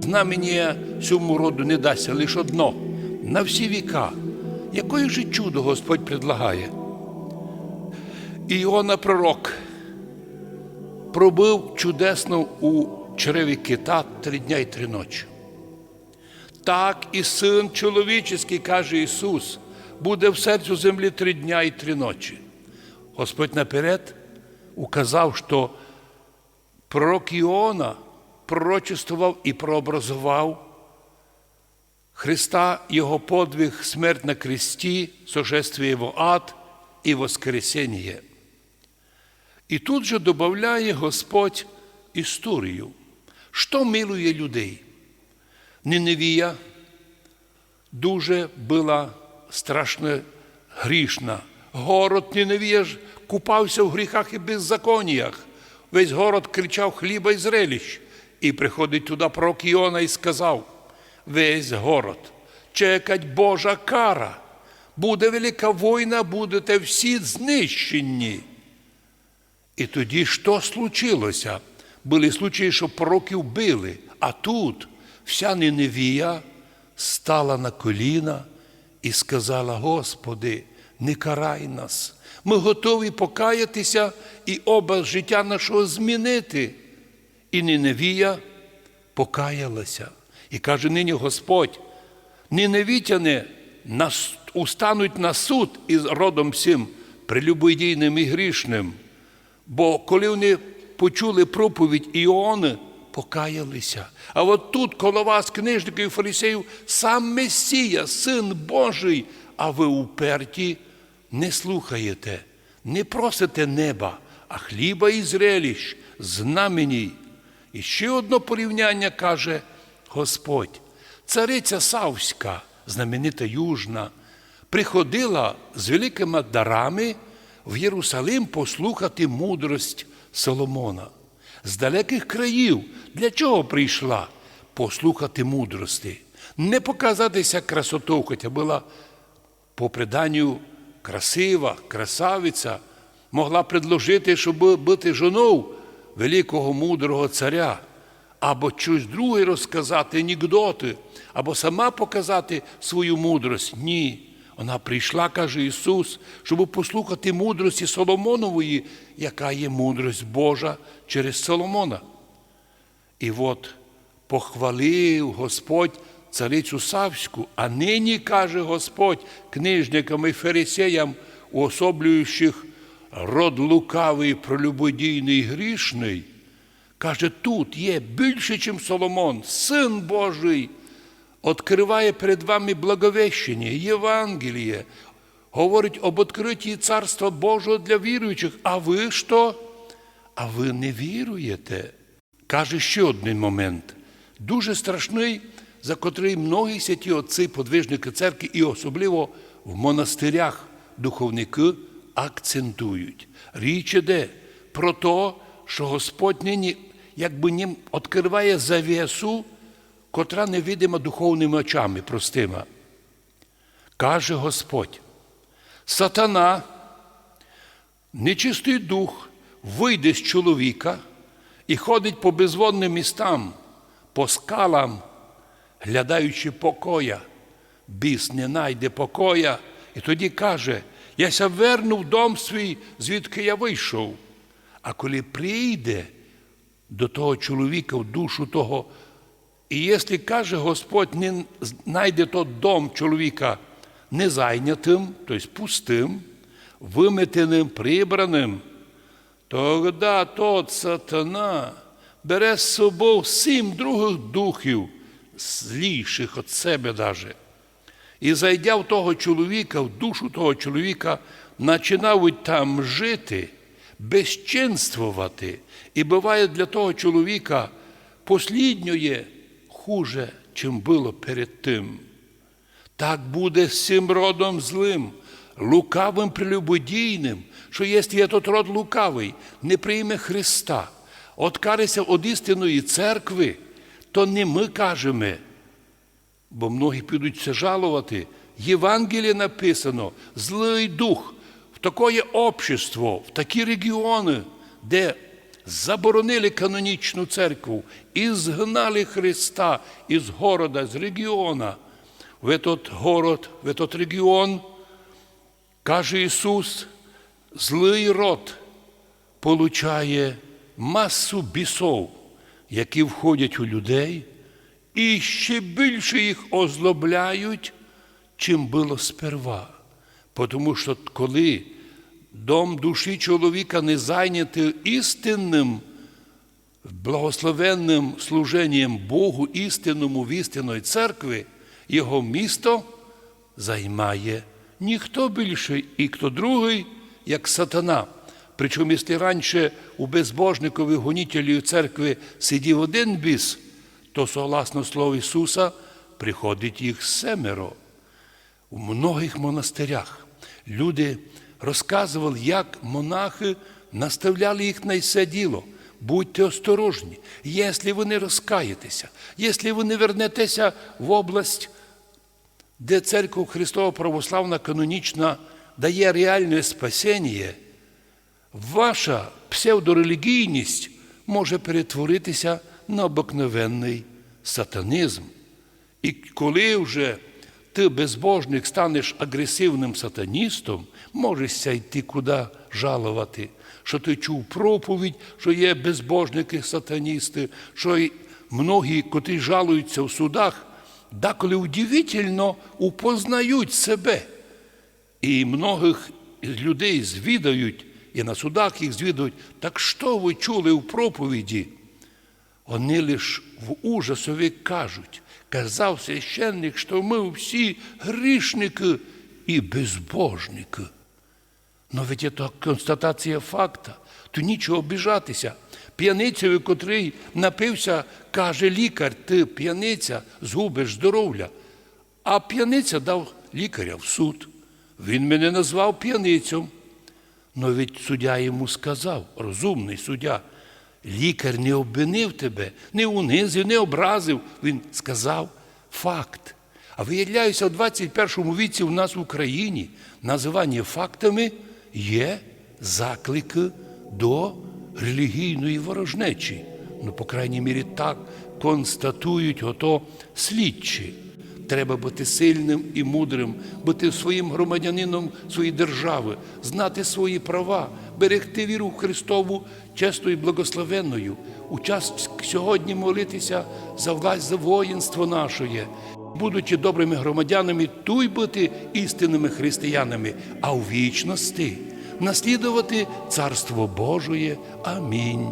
Знамення цьому роду не дасться лише одно на всі віка. Якое же чудо Господь предлагає? Іона пророк пробив чудесно у череві кита три дня і три ночі. Так і син чоловічий, каже Ісус, буде в серцю землі три дня і три ночі. Господь наперед указав, що пророк Іона пророчествував і прообразував Христа, Його подвиг, смерть на кресті, сошествие в ад і воскресіння. І тут же додає Господь історію, що милує людей. Ниневія дуже була страшно грішна. Город Ниневія ж купався в гріхах і беззаконіях. Весь город кричав хліба і зрелищ. І приходить туди пророк Іона і сказав: весь город, чекать Божа кара. Буде велика війна, будете всі знищені. І тоді що случилося? Були случаї, що пророків били, а тут вся Ниневія стала на коліна і сказала: Господи, не карай нас. Ми готові покаятися і образ життя нашого змінити. І Ниневія покаялася. І каже нині Господь, ниневітяни нас устануть на суд із родом всім прелюбодійним і грішним. Бо коли вони почули проповідь Іони, покаялися. А от тут коло вас, книжників і фарисеїв, сам Месія, Син Божий, а ви уперті не слухаєте, не просите неба, а хліба і зрелищ, знаменій. І ще одне порівняння каже Господь. Цариця Савська, знаменита Южна, приходила з великими дарами в Єрусалим послухати мудрость Соломона. З далеких країв для чого прийшла? Послухати мудрості, не показатися красотою, хоча була по преданню красива, красавиця, могла предложити, щоб бути жоною великого мудрого царя, або щось друге розказати, анекдоти, або сама показати свою мудрость. Ні. Вона прийшла, каже Ісус, щоб послухати мудрості Соломонової, яка є мудрость Божа через Соломона. І от похвалив Господь царицю Савську, а нині каже Господь книжникам і фарисеям, уособлюючих род лукавий, пролюбодійний, грішний, каже, тут є більше, ніж Соломон, син Божий, відкриває перед вами благовещення, Євангеліє, говорить об відкритті Царства Божого для віруючих. А ви що? А ви не віруєте? Каже ще один момент, дуже страшний, за котрий многі святі отці, подвижники церкви, і особливо в монастирях духовники акцентують. Річ іде про те, що Господь нині якби ним відкриває завісу, котра невидима духовними очами простима. Каже Господь, сатана, нечистий дух, вийде з чоловіка і ходить по безводним містам, по скалам, глядаючи покоя, біс не найде покоя, і тоді каже, яся верну в дом свій, звідки я вийшов. А коли прийде до того чоловіка в душу того, і якщо каже Господь, не знайде той дом чоловіка незайнятим, тобто пустим, виметеним, прибраним, тоді тот сатана бере з собою сім других духів, зліших від себе даже. І зайдя в того чоловіка, в душу того чоловіка, починають там жити, безчинствувати. І буває для того чоловіка послідньоє хуже, чим було перед тим. Так буде з цим родом злим, лукавим прелюбодійним, що є тот род лукавий, не прийме Христа, откарися від істинної церкви, то не ми кажемо, бо многі підуть це жалувати. Євангеліє написано, злий дух в таке общество, в такі регіони, де заборонили канонічну церкву і згнали Христа із города, з регіона. В этот город, в этот регіон, каже Ісус, злий род получає масу бісов, які входять у людей, і ще більше їх озлобляють, чим було сперва. Тому що коли дом душі чоловіка не зайнятий істинним, благословенним служенням Богу, істинному в істинної церкви, його місто займає ніхто більше і хто другий, як сатана. Причому, якщо раніше у безбожникові гонітелі церкви сидів один біс, то, согласно Слову Ісуса, приходить їх семеро. У многих монастирях люди розказували, як монахи наставляли їх на це діло. Будьте осторожні, якщо ви не розкаєтеся, якщо ви не вернетеся в область, де церква Христова православна канонічна дає реальне спасіння, ваша псевдорелігійність може перетворитися на обикновенний сатанізм. І коли вже ти, безбожник, станеш агресивним сатаністом, можеш йти куди жалувати, що ти чув проповідь, що є безбожники сатаністи, що й многі, котрі жалуються в судах, деколи удивительно упознають себе. І многих людей звідають, і на судах їх звідають, так що ви чули в проповіді? Вони лише в ужасові кажуть, казав священник, що ми всі грішники і безбожники. Но ведь це констатація факта, то нічого обіжатися. П'яницею, котрий напився, каже лікар, ти п'яниця, згубиш здоров'я. А п'яниця дав лікаря в суд. Він мене назвав п'яницем. Но ведь суддя йому сказав, розумний суддя, лікар не обвинив тебе, не унизив, не образив. Він сказав факт. А виявляється, у 21 віці у нас в Україні називання фактами є заклики до релігійної ворожнечі. Ну, по крайній мірі, так констатують ото слідчі. Треба бути сильним і мудрим, бути своїм громадянином своєї держави, знати свої права, берегти віру в Христову чесною і благословенною, у час сьогодні молитися за власть, за воїнство нашої, будучи добрими громадянами, туй бути істинними християнами, а у вічності наслідувати Царство Божоє. Амінь.